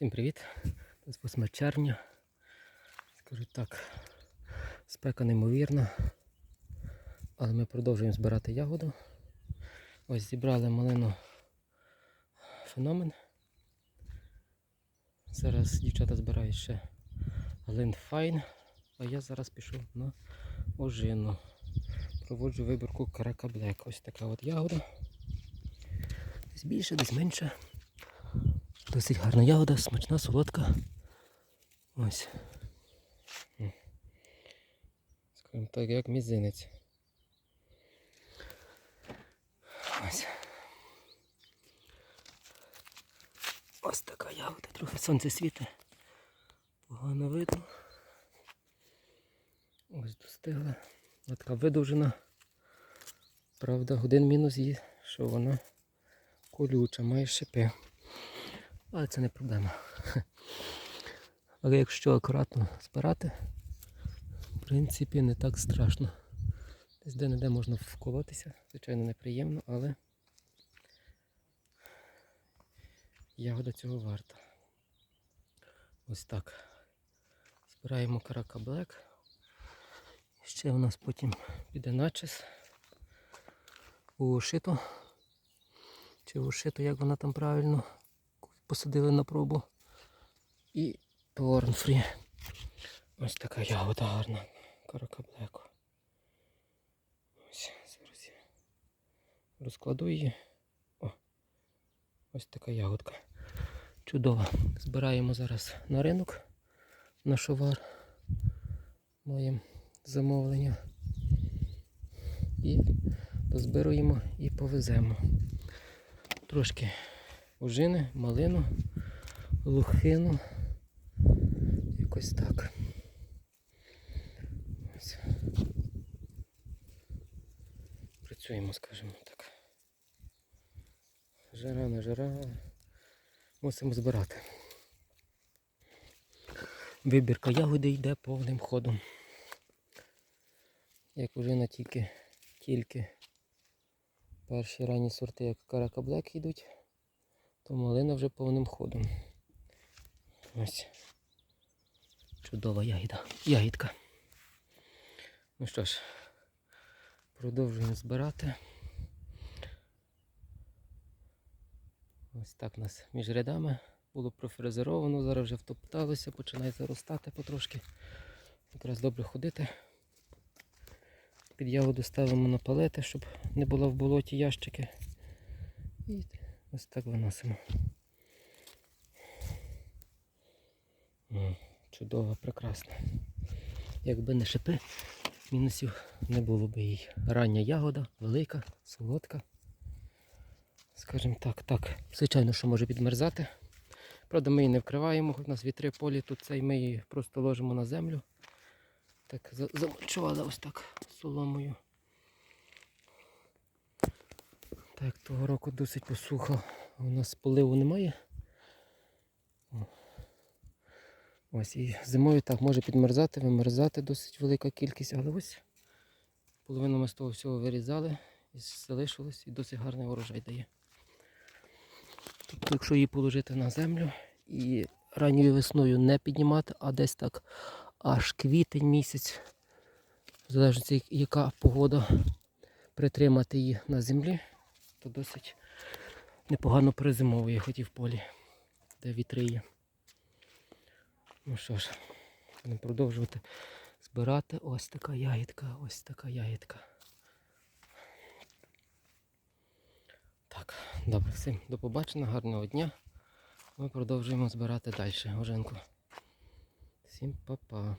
Всім привіт! Це 8 червня. Скажу так, спека неймовірна, але ми продовжуємо збирати ягоду. Ось зібрали малину феномен. Зараз дівчата збирають ще Линдфайн, а я зараз пішов на ожину. Проводжу вибірку Карака Блек. Ось така от ягода. Десь більше, десь менше. Досить гарна ягода, смачна, солодка. Ось. Скажімо так, як мізинець. Ось. Ось така ягода, трохи сонце світить. Погано видно. Ось достигла. Ось така видовжена. Правда, один мінус є, що вона колюча, має шипи. Але це не проблема. Але якщо акуратно збирати, в принципі не так страшно. Десь де-не-де можна вколотися, звичайно неприємно, але ягода цього варта. Ось так. Збираємо карака Блек. Ще у нас потім піде начес у шито. Чи у шито, як вона там правильно посадили на пробу. І Торнфрі. Ось така ягода гарна. Карака Блеку. Ось зараз я розкладу її. О, ось така ягодка. Чудова. Збираємо зараз на ринок на шовар. Маємо замовлення. І дозбируємо і повеземо. Трошки ожини, малину, лухину. Якось так. Ось. Працюємо, скажімо так. Жара не жара. Мусимо збирати. Вибірка ягоди йде повним ходом. Як вже на тільки, тільки перші ранні сорти, як Карака Блек йдуть, то малина вже повним ходом. Ось. Чудова ягіда. Ягідка. Ну що ж, продовжуємо збирати. Ось так у нас між рядами було профрезеровано, зараз вже втопталося, починає заростати потрошки. Якраз добре ходити. Під ягоду ставимо на палети, щоб не було в болоті ящики. І ось так виносимо. Чудово, прекрасно. Якби не шипи, мінусів не було б їй. Рання ягода, велика, солодка. Скажімо так, так. Звичайно, що може підмерзати. Правда, ми її не вкриваємо, у нас вітри полі, тут цей ми її просто ложимо на землю. Так, за- замочували ось так соломою. Так, того року досить посухо. У нас поливу немає. Ось і зимою так може підмерзати, вимерзати досить велика кількість, але ось половину ми з того всього вирізали і залишилось і досить гарний урожай дає. Тобто, якщо її положити на землю і ранньою весною не піднімати, а десь так аж квітень місяць, в залежності яка погода, притримати її на землі, то досить непогано перезимовує, хоч і в полі, де вітри є. Ну що ж, будемо продовжувати збирати. Ось така ягідка, ось така ягідка. Так, добре, всім до побачення, гарного дня. Ми продовжуємо збирати далі ожинку. Всім па-па.